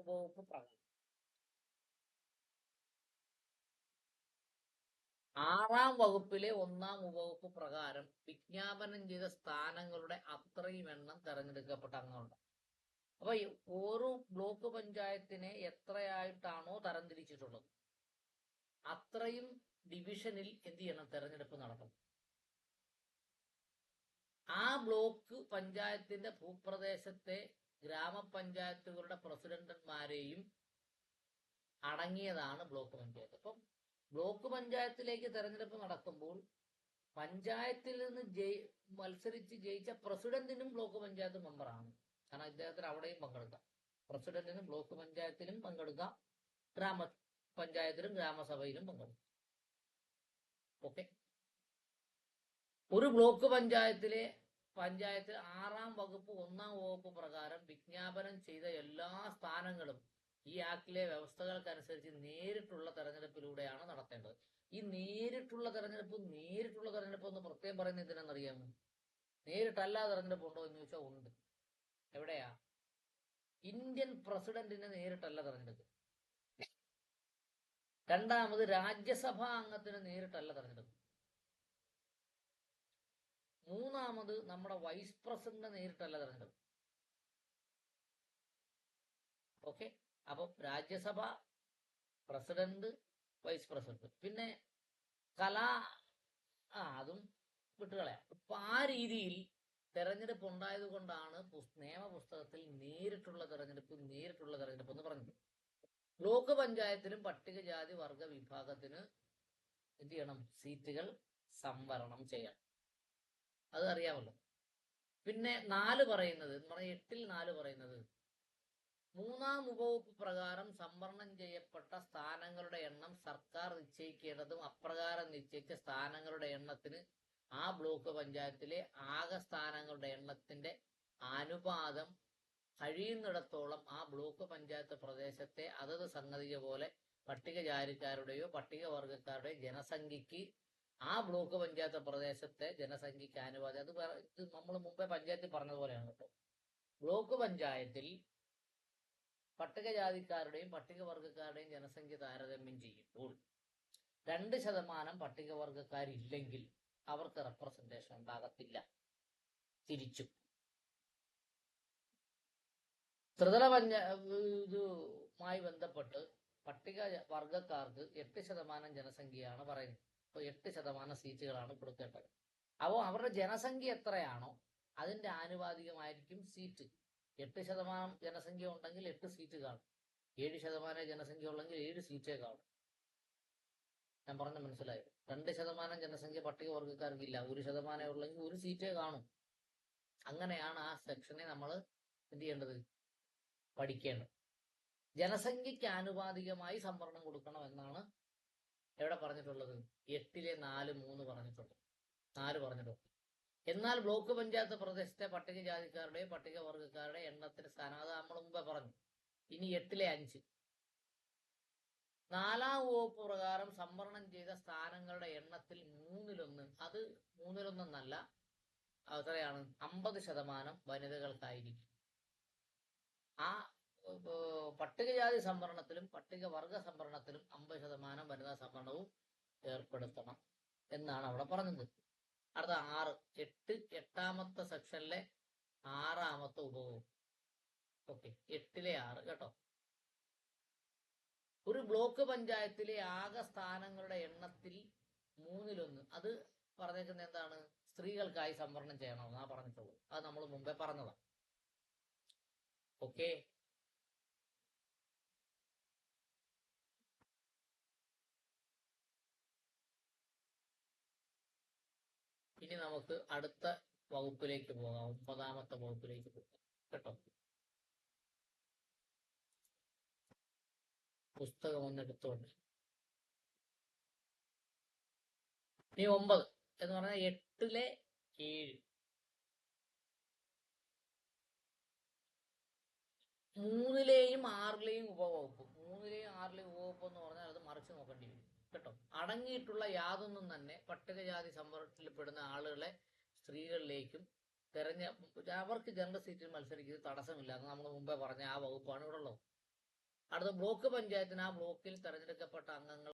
ഉപവകുപ്പ് പ്രകാരം ആറാം വകുപ്പിലെ ഒന്നാം ഉപവകുപ്പ് പ്രകാരം വിജ്ഞാപനം ചെയ്ത സ്ഥാനങ്ങളുടെ അത്രയും എണ്ണം തെരഞ്ഞെടുക്കപ്പെട്ട അംഗങ്ങളുണ്ട്. അപ്പൊ ഓരോ ബ്ലോക്ക് പഞ്ചായത്തിനെ എത്രയായിട്ടാണോ തരംതിരിച്ചിട്ടുള്ളത് അത്രയും ഡിവിഷനിൽ എന്ത് ചെയ്യണം? തെരഞ്ഞെടുപ്പ് നടത്തണം ആ ബ്ലോക്ക് പഞ്ചായത്തിന്റെ ഭൂപ്രദേശത്തെ ഗ്രാമപഞ്ചായത്തുകളുടെ പ്രസിഡന്റന്മാരെയും അടങ്ങിയതാണ് ബ്ലോക്ക് പഞ്ചായത്ത്. അപ്പം ബ്ലോക്ക് പഞ്ചായത്തിലേക്ക് തെരഞ്ഞെടുപ്പ് നടക്കുമ്പോൾ പഞ്ചായത്തിൽ നിന്ന് ജയി മത്സരിച്ച് ജയിച്ച പ്രസിഡന്റിനും ബ്ലോക്ക് പഞ്ചായത്ത് മെമ്പറാണ്. കാരണം ഇദ്ദേഹത്തിന് അവിടെയും പങ്കെടുക്കാം. പ്രസിഡന്റിനും ബ്ലോക്ക് പഞ്ചായത്തിലും പങ്കെടുക്കാം. ഗ്രാമ പഞ്ചായത്തിലും ഗ്രാമസഭയിലും പങ്കെടുക്കാം. ഓക്കെ? ഒരു ബ്ലോക്ക് പഞ്ചായത്തിലെ പഞ്ചായത്ത് ആറാം വകുപ്പ് ഒന്നാം വകുപ്പ് പ്രകാരം വിജ്ഞാപനം ചെയ്ത എല്ലാ സ്ഥാനങ്ങളും ഈ ആക്ടിലെ വ്യവസ്ഥകൾക്കനുസരിച്ച് നേരിട്ടുള്ള തെരഞ്ഞെടുപ്പിലൂടെയാണ് നടത്തേണ്ടത്. ഈ നേരിട്ടുള്ള തെരഞ്ഞെടുപ്പ് നേരിട്ടുള്ള തെരഞ്ഞെടുപ്പ് എന്ന് പ്രത്യേകം പറയുന്നത് എന്തിനാണെന്നറിയാമോ? നേരിട്ടല്ല തെരഞ്ഞെടുപ്പ് ഉണ്ടോ എന്ന് ചോദിച്ചാൽ ഉണ്ട്. എവിടെയാ? ഇന്ത്യൻ പ്രസിഡന്റിനെ നേരിട്ടല്ല തെരഞ്ഞെടുപ്പ്. രണ്ടാമത് രാജ്യസഭാ അംഗത്തിന് നേരിട്ടല്ല തെരഞ്ഞെടുപ്പ്. മൂന്നാമത് നമ്മുടെ വൈസ് പ്രസിഡന്റ് നേരിട്ടല്ല തെരഞ്ഞെടുപ്പ്. ഓക്കെ? അപ്പൊ രാജ്യസഭ പ്രസിഡന്റ് വൈസ് പ്രസിഡന്റ്. പിന്നെ കലാ ആ അതും വിട്ടുകളയാം. അപ്പൊ ആ രീതിയിൽ തെരഞ്ഞെടുപ്പ് ഉണ്ടായത് കൊണ്ടാണ് നിയമ നിയമപുസ്തകത്തിൽ നേരിട്ടുള്ള തെരഞ്ഞെടുപ്പ് നേരിട്ടുള്ള തെരഞ്ഞെടുപ്പ് എന്ന് പറഞ്ഞത്. ബ്ലോക്ക് പഞ്ചായത്തിലും പട്ടികജാതി വർഗ വിഭാഗത്തിന് എന്ത് ചെയ്യണം? സീറ്റുകൾ സംവരണം ചെയ്യണം. അത് അറിയാമല്ലോ. പിന്നെ നാല് പറയുന്നത് എന്ന് പറഞ്ഞാൽ എട്ടിൽ നാല് പറയുന്നത്. മൂന്നാം ഉപവകുപ്പ് പ്രകാരം സംവരണം ചെയ്യപ്പെട്ട സ്ഥാനങ്ങളുടെ എണ്ണം സർക്കാർ നിശ്ചയിക്കേണ്ടതും അപ്രകാരം നിശ്ചയിച്ച സ്ഥാനങ്ങളുടെ എണ്ണത്തിന് ആ ബ്ലോക്ക് പഞ്ചായത്തിലെ ആകെ സ്ഥാനങ്ങളുടെ എണ്ണത്തിന്റെ അനുപാതം കഴിയുന്നിടത്തോളം ആ ബ്ലോക്ക് പഞ്ചായത്ത് പ്രദേശത്തെ അതത് സംഗതിക പോലെ പട്ടികജാതിക്കാരുടെയോ പട്ടികവർഗക്കാരുടെയോ ജനസംഖ്യക്ക് ആ ബ്ലോക്ക് പഞ്ചായത്ത് പ്രദേശത്തെ ജനസംഖ്യക്ക് അനുപാതം അത് ഇത് നമ്മൾ മുമ്പേ പഞ്ചായത്തിൽ പറഞ്ഞതുപോലെയാണ് കേട്ടോ. ബ്ലോക്ക് പഞ്ചായത്തിൽ പട്ടികജാതിക്കാരുടെയും പട്ടികവർഗക്കാരുടെയും ജനസംഖ്യ താരതമ്യം ചെയ്യുമ്പോൾ രണ്ട് ശതമാനം പട്ടികവർഗക്കാരില്ലെങ്കിൽ അവർക്ക് റെപ്രസെന്റേഷൻ ഉണ്ടാകത്തില്ല. തിരിച്ചു. ത്രിതല പഞ്ച ബന്ധപ്പെട്ട് പട്ടിക വർഗക്കാർക്ക് എട്ട് ശതമാനം ജനസംഖ്യയാണ് പറയുന്നത്. എട്ട് ശതമാനം സീറ്റുകളാണ് കൊടുക്കേണ്ടത്. അപ്പോൾ അവരുടെ ജനസംഖ്യ എത്രയാണോ അതിന്റെ ആനുപാതികമായിരിക്കും സീറ്റ്. എട്ട് ശതമാനം ജനസംഖ്യ ഉണ്ടെങ്കിൽ എട്ട് സീറ്റ് കാണും. ഏഴ് ശതമാനം ജനസംഖ്യ ഉള്ളെങ്കിൽ ഏഴ് സീറ്റേ കാണും. ഞാൻ പറഞ്ഞ മനസ്സിലായി? രണ്ട് ശതമാനം ജനസംഖ്യ പട്ടികവർഗക്കാർക്കില്ല ഒരു ശതമാനം ഉള്ളെങ്കിൽ ഒരു സീറ്റേ കാണും. അങ്ങനെയാണ് ആ സെക്ഷനെ നമ്മൾ എന്ത് ചെയ്യേണ്ടത്? പഠിക്കേണ്ടത്. ജനസംഖ്യയ്ക്ക് ആനുപാതികമായി സംവരണം കൊടുക്കണം എന്നാണ് എവിടെ പറഞ്ഞിട്ടുള്ളത്? എട്ടിലെ നാല് മൂന്ന് പറഞ്ഞിട്ടുണ്ട്. നാല് പറഞ്ഞിട്ടുണ്ട്. എന്നാൽ ബ്ലോക്ക് പഞ്ചായത്ത് പ്രദേശത്തെ പട്ടികജാതിക്കാരുടെയും പട്ടികവർഗക്കാരുടെ എണ്ണത്തിന് സ്ഥാനം നമ്മൾ മുമ്പേ പറഞ്ഞു. ഇനി എട്ടിലെ അഞ്ച്. നാലാം വകുപ്പ് പ്രകാരം സംവരണം ചെയ്ത സ്ഥാനങ്ങളുടെ എണ്ണത്തിൽ മൂന്നിലൊന്ന് അത് മൂന്നിലൊന്നല്ല എത്രയാണ് അമ്പത് ശതമാനം വനിതകൾക്കായിരിക്കും. ആ പട്ടികജാതി സംവരണത്തിലും പട്ടികവർഗ സംവരണത്തിലും അമ്പത് ഏർപ്പെടുത്തണം എന്നാണ് അവിടെ പറഞ്ഞത്. അടുത്ത ആറ് എട്ട് എട്ടാമത്തെ സെക്ഷനിലെ ആറാമത്തെ ഉപഭോഗം. ഓക്കെ എട്ടിലെ ആറ് കേട്ടോ. ഒരു ബ്ലോക്ക് പഞ്ചായത്തിലെ ആകെ സ്ഥാനങ്ങളുടെ എണ്ണത്തിൽ മൂന്നിലൊന്ന് അത് പറഞ്ഞേക്കുന്ന എന്താണ്? സ്ത്രീകൾക്കായി സംവരണം ചെയ്യണമെന്നാണ് പറഞ്ഞിട്ടുള്ളത്. അത് നമ്മൾ മുമ്പേ പറഞ്ഞതാണ് ഓക്കെ ഇനി നമുക്ക് അടുത്ത വകുപ്പിലേക്ക് പോകാം. ഒമ്പതാമത്തെ വകുപ്പിലേക്ക് പോകാം. കേട്ടോ? പുസ്തകം ഒന്ന് എടുത്തോണ്ട്. ഇനി ഒമ്പത് എന്ന് പറഞ്ഞാൽ എട്ടിലെ ഏഴ്. മൂന്നിലെയും ആറിലെയും ഉപവകുപ്പ്. മൂന്നിലെയും ആറിലെയും ഉപവകുപ്പ് എന്ന് പറഞ്ഞാൽ അത് മറിച്ച് നോക്കേണ്ടി വരും. കേട്ടോ. അടങ്ങിയിട്ടുള്ള യാതൊന്നും തന്നെ പട്ടികജാതി സംവരണത്തിൽപ്പെടുന്ന ആളുകളെ സ്ത്രീകളിലേക്കും തെരഞ്ഞ അവർക്ക് ജനറൽ സീറ്റിൽ മത്സരിക്കുന്നത് തടസ്സമില്ല. എന്ന് നമ്മൾ മുമ്പേ പറഞ്ഞ ആ വകുപ്പാണ് ഇവിടെ ഉള്ളത്. അടുത്ത ബ്ലോക്ക് പഞ്ചായത്തിന് ആ ബ്ലോക്കിൽ തെരഞ്ഞെടുക്കപ്പെട്ട അംഗങ്ങൾ